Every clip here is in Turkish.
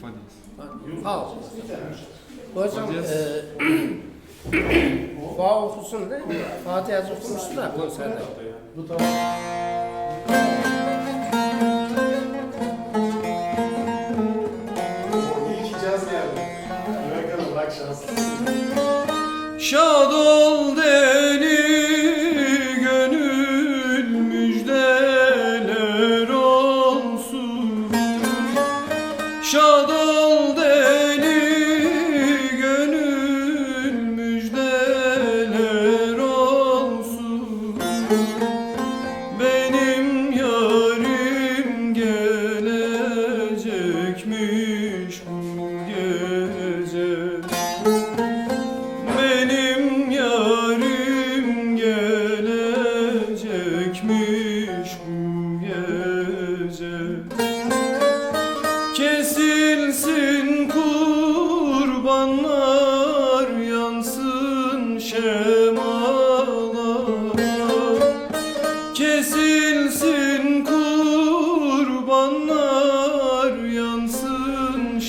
Fa diyez. Fa okusun. Hocam e, fa okusun değil mi? Fatiha okumuştu da konserde. Bu tamam. İyi ki caz geldi. Şanslısın. Şad beni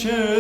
Krishna.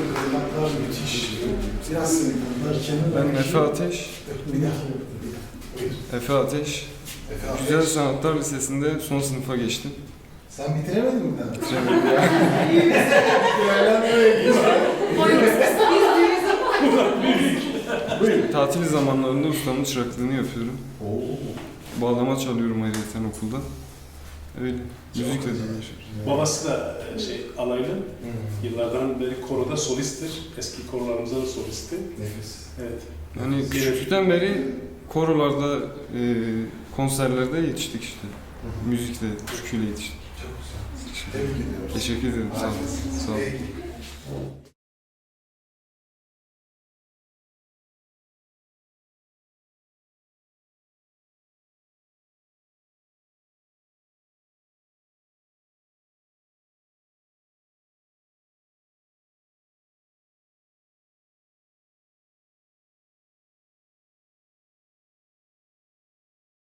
Oluyor. müthiş. Biraz sinirlenirken. Ben Efe Ateş, Bir. Buyur. Efe Ateş. Efe Güzel Ateş. Sanatlar Lisesi'nde son sınıfa geçtim. Sen bitiremedin mi daha? Bitiremedim ya. Tatil zamanlarında ustamın çıraklığını yapıyorum. Oo. Bağlama çalıyorum ayrıca okulda. Öyle. Müzikle de. Babası da e, şey alaylı. Yıllardan beri koroda solisttir. Eski korolarımızda da solisti. Nefis. Evet. Yani küçüklükten beri korolarda, e, konserlerde yetiştik işte. Müzikle, türküyle yetiştik. Çok güzel. Teşekkür ederim. Sağ olun. Sağ olun.